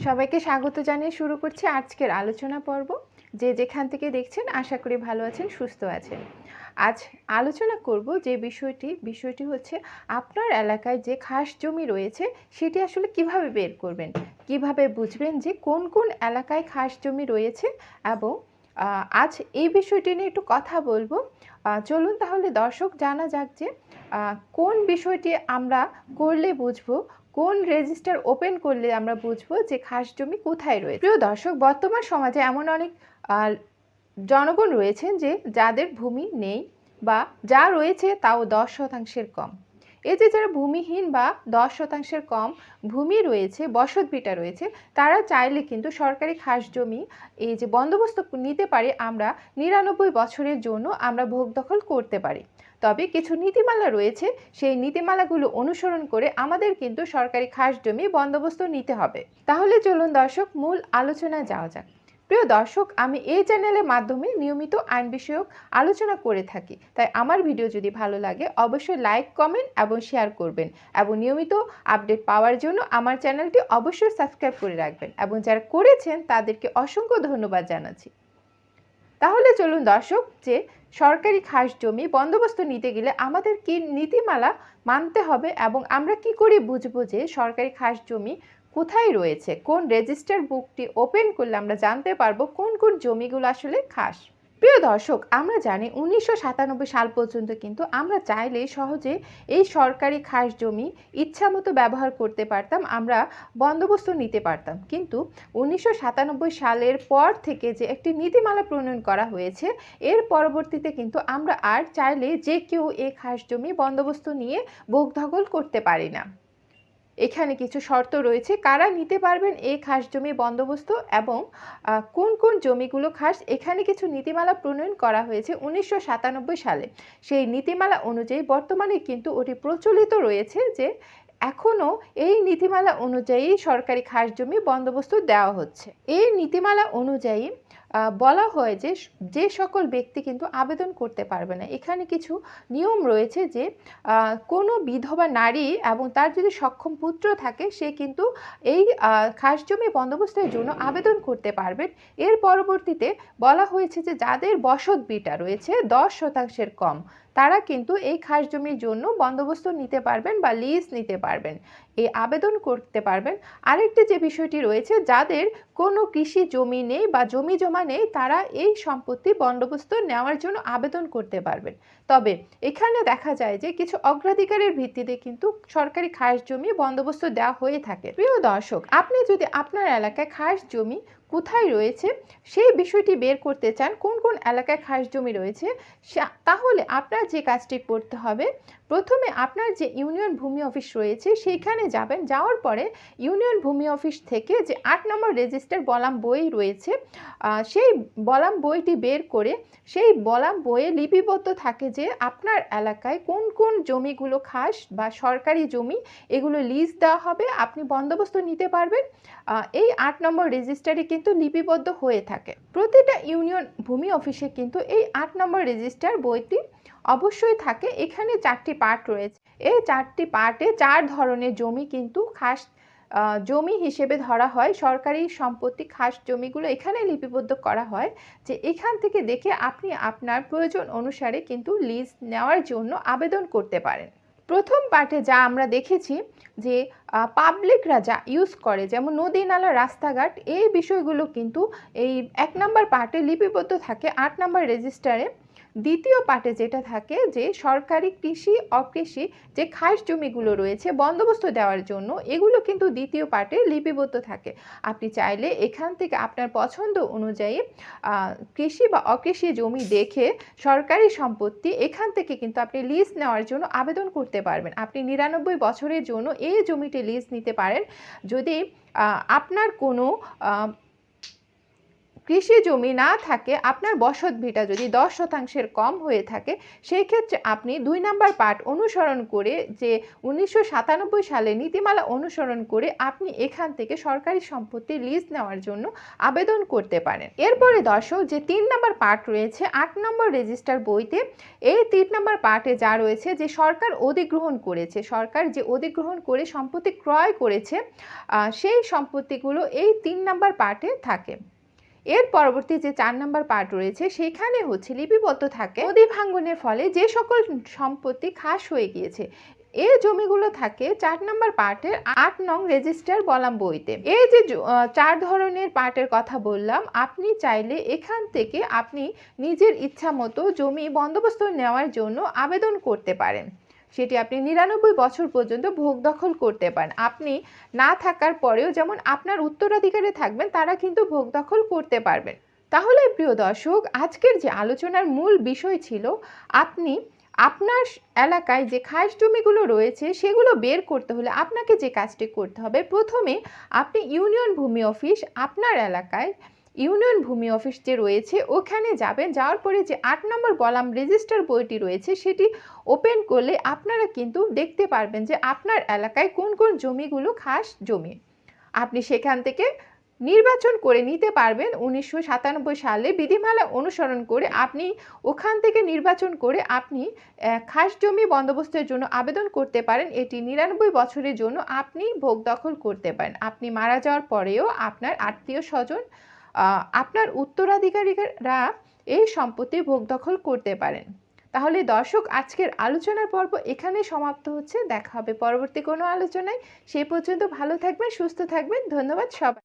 সবাইকে স্বাগত জানিয়ে শুরু করছি আজকের আলোচনা পর্ব। যে যেখান থেকে দেখছেন, আশা করি ভালো আছেন, সুস্থ আছেন। আজ আলোচনা করব যে বিষয়টি বিষয়টি হচ্ছে আপনার এলাকায় যে খাস জমি রয়েছে, সেটি আসলে কীভাবে বের করবেন? কীভাবে বুঝবেন যে কোন কোন এলাকায় খাস জমি রয়েছে এবং আজ এই বিষয়টি নিয়ে একটু কথা বলব। চলুন তাহলে দর্শক জানা যাক যে কোন বিষয়টি আমরা করলে বুঝব, কোন রেজিস্টার ওপেন করলে আমরা বুঝব যে খাস জমি কোথায় রয়েছে। প্রিয় দর্শক, বর্তমান সমাজে এমন অনেক জনগণ রয়েছেন যে যাদের ভূমি নেই বা যা রয়েছে তাও দশ শতাংশের কম। এই যে যারা ভূমিহীন বা দশ শতাংশের কম ভূমি রয়েছে, বসত ভিটা রয়েছে, তারা চাইলে কিন্তু সরকারি খাস জমি, এই যে বন্দোবস্ত নিতে পারে আমরা নিরানব্বই বছরের জন্য আমরা ভোগ দখল করতে পারি। তবে কিছু নীতিমালা রয়েছে, সেই নীতিমালাগুলো অনুসরণ করে আমাদের কিন্তু সরকারি খাস জমি বন্দোবস্ত নিতে হবে। তাহলে চলুন দর্শক, মূল আলোচনায় যাওয়া যাক। প্রিয় দর্শক, আমি এই চ্যানেলের মাধ্যমে নিয়মিত আইন বিষয়ক আলোচনা করে থাকি। তাই আমার ভিডিও যদি ভালো লাগে, অবশ্যই লাইক, কমেন্ট এবং শেয়ার করবেন এবং নিয়মিত আপডেট পাওয়ার জন্য আমার চ্যানেলটি অবশ্যই সাবস্ক্রাইব করে রাখবেন এবং যারা করেছেন, তাদেরকে অসংখ্য ধন্যবাদ জানাচ্ছি। তাহলে চলুন দর্শক, যে সরকারি খাস জমি বন্দোবস্ত নিতে গেলে আমাদের কি নীতিমালা মানতে হবে এবং আমরা কি করে বুঝব যে সরকারি খাস জমি কোথায় রয়েছে? কোন রেজিস্টার বুকটি ওপেন করলে আমরা জানতে পারব কোন কোন জমিগুলো আসলে খাস? প্রিয় দর্শক, আমরা জানি উনিশশো সাতানব্বই সাল পর্যন্ত কিন্তু আমরা চাইলে সহজে এই সরকারি খাস জমি ইচ্ছামতো ব্যবহার করতে পারতাম, আমরা বন্দোবস্ত নিতে পারতাম। কিন্তু উনিশশো সাতানব্বই সালের পর থেকে যে একটি নীতিমালা প্রণয়ন করা হয়েছে, এর পরবর্তীতে কিন্তু আমরা আর চাইলে যে কেউ এই খাস জমি বন্দোবস্ত নিয়ে ভোগ করতে পারি না। এখানে কিছু শর্ত রয়েছে। কারা নিতে পারবেন এই খাস জমি বন্দোবস্ত এবং কোন কোন জমিগুলো খাস? এখানে কিছু নীতিমালা প্রণয়ন করা হয়েছে উনিশশো সাতানব্বই সালে। সেই নীতিমালা অনুযায়ী বর্তমানে কিন্তু ওটি প্রচলিত রয়েছে যে এখনও এই নীতিমালা অনুযায়ী সরকারি খাস জমি বন্দোবস্ত দেওয়া হচ্ছে। এই নীতিমালা অনুযায়ী বলা হয় যে যে সকল ব্যক্তি কিন্তু আবেদন করতে পারবে না। এখানে কিছু নিয়ম রয়েছে যে কোনো বিধবা নারী এবং তার যদি সক্ষম পুত্র থাকে, সে কিন্তু এই খাস জমি বন্দোবস্তের জন্য আবেদন করতে পারবেন এর পরবর্তীতে বলা হয়েছে যে, যাদের বসত বিটা রয়েছে, দশ শতাংশের কম। তারা কিন্তু এই খাস জমির জন্য বন্দোবস্ত নিতে পারবেন বা লিজ নিতে পারবেন। এই আবেদন করতে পারবেন। আরেকটি যে বিষয়টি রয়েছে, যাদের কোনো কৃষি জমি নেই বা জমি জমা নেই, তারা এই সম্পত্তি বন্দোবস্ত নেওয়ার জন্য আবেদন করতে পারবেন। তবে এখানে দেখা যায় যে কিছু অগ্রাধিকারের ভিত্তিতে কিন্তু সরকারি খাস জমি বন্দোবস্ত দেওয়া হয়ে থাকে। প্রিয় দর্শক, আপনি যদি আপনার এলাকায় খাস জমি কোথায় রয়েছে? সেই বিষয়টি বের করতে চান, কোন কোন এলাকায় খাস জমি রয়েছে? তাহলে আপনার যে কাজটি করতে হবে প্রথমে আপনার যে ইউনিয়ন ভূমি অফিস রয়েছে, সেইখানে যাবেন। যাওয়ার পরে ইউনিয়ন ভূমি অফিস থেকে যে আট নম্বর রেজিস্টার বলাম বই রয়েছে সেই বলাম বইটি বের করে, সেই বলাম বইয়ে লিপিবদ্ধ থাকে যে আপনার এলাকায় কোন কোন জমিগুলো খাস বা সরকারি জমি, এগুলো লিজ দেওয়া হবে, আপনি বন্দোবস্ত নিতে পারবেন। এই আট নম্বর রেজিস্টারে কিন্তু লিপিবদ্ধ হয়ে থাকে। প্রতিটা ইউনিয়ন ভূমি অফিসে কিন্তু এই আট নম্বর রেজিস্টার বইটি অবশ্যই থাকে। এখানে চারটি পার্ট রয়েছে। এই চারটি পার্টে চার ধরনের জমি কিন্তু খাস জমি হিসেবে ধরা হয়। সরকারি সম্পত্তি খাস জমিগুলো এখানে লিপিবদ্ধ করা হয় যে এখান থেকে দেখে আপনি আপনার প্রয়োজন অনুসারে কিন্তু লিজ নেওয়ার জন্য আবেদন করতে পারেন। প্রথম পার্টে যা আমরা দেখেছি যে পাবলিকরা যা ইউজ করে, যেমন নদী নালা রাস্তাঘাট, এই বিষয়গুলো কিন্তু এই এক নম্বর পার্টে লিপিবদ্ধ থাকে, আট নম্বর রেজিস্টারে দ্বিতীয় পার্টে যেটা থাকে যে সরকারি কৃষি, অকৃষি যে খাস জমিগুলো রয়েছে বন্দোবস্ত দেওয়ার জন্য, এগুলো কিন্তু দ্বিতীয় পার্টে লিপিবদ্ধ থাকে। আপনি চাইলে এখান থেকে আপনার পছন্দ অনুযায়ী কৃষি বা অকৃষি জমি দেখে সরকারি সম্পত্তি এখান থেকে কিন্তু আপনি লিজ নেওয়ার জন্য আবেদন করতে পারবেন। আপনি নিরানব্বই বছরের জন্য এই জমিটি লিজ নিতে পারেন। যদি আপনার কোনো কৃষি জমি না থাকে, আপনার বসত ভিটা যদি দশ শতাংশের কম হয়ে থাকে, সেই ক্ষেত্রে আপনি দুই নাম্বার পার্ট অনুসরণ করে যে উনিশশো সাতানব্বই সালে নীতিমালা অনুসরণ করে আপনি এখান থেকে সরকারি সম্পত্তি লিজ নেওয়ার জন্য আবেদন করতে পারেন। এরপরে দর্শক, যে তিন নাম্বার পার্ট রয়েছে, আট নম্বর রেজিস্টার বইতে, এই তিন নম্বর পার্টে যা রয়েছে, যে সরকার অধিগ্রহণ করেছে, সরকার যে অধিগ্রহণ করে সম্পত্তি ক্রয় করেছে সেই সম্পত্তিগুলো এই তিন নাম্বার পার্টে থাকে। এর পরবর্তী যে চার নম্বর পার্ট রয়েছে, সেখানে হচ্ছে লিপিবদ্ধ থাকে নদী ভাঙ্গনের ফলে যে সকল সম্পত্তি খাস হয়ে গিয়েছে। এই জমিগুলো থাকে চার নম্বর পার্টের আট নং রেজিস্টার বলাম বইতে। এই যে চার ধরনের পার্টের কথা বললাম, আপনি চাইলে এখান থেকে আপনি নিজের ইচ্ছা মতো জমি বন্দোবস্ত নেওয়ার জন্য আবেদন করতে পারেন। সেটি আপনি নিরানব্বই বছর পর্যন্ত ভোগ দখল করতে পারেন। আপনি না থাকার পরেও যেমন আপনার উত্তরাধিকারে থাকবেন, তারা কিন্তু ভোগ দখল করতে পারবেন। তাহলে প্রিয় দর্শক, আজকের যে আলোচনার মূল বিষয় ছিল, আপনি আপনার এলাকায় যে খাস জমিগুলো রয়েছে, সেগুলো বের করতে হলে আপনাকে যে কাজটি করতে হবে, প্রথমে আপনি ইউনিয়ন ভূমি অফিস আপনার এলাকায় ইউনিয়ন ভূমি অফিস যে রয়েছে, ওখানে যাবেন। যাওয়ার পরে যে আট নম্বর বলাম রেজিস্টার বইটি রয়েছে, সেটি ওপেন করলে আপনারা কিন্তু দেখতে পারবেন যে আপনার এলাকায় কোন কোন জমিগুলো খাস জমি। আপনি সেখান থেকে নির্বাচন করে নিতে পারবেন। উনিশশো সাতানব্বই সালে বিধিমালা অনুসরণ করে আপনি ওখান থেকে নির্বাচন করে আপনি খাস জমি বন্দোবস্তের জন্য আবেদন করতে পারেন। এটি নিরানব্বই বছরের জন্য আপনি ভোগ দখল করতে পারেন। আপনি মারা যাওয়ার পরেও আপনার আত্মীয় স্বজন আপনার উত্তরাধিকারীরা এই সম্পত্তি ভোগ দখল করতে পারেন। তাহলে দর্শক, আজকের আলোচনার পর্ব এখানে সমাপ্ত হচ্ছে। দেখা হবে পরবর্তী কোনো আলোচনায়। সেই পর্যন্ত ভালো থাকবেন, সুস্থ থাকবেন। ধন্যবাদ সবাই।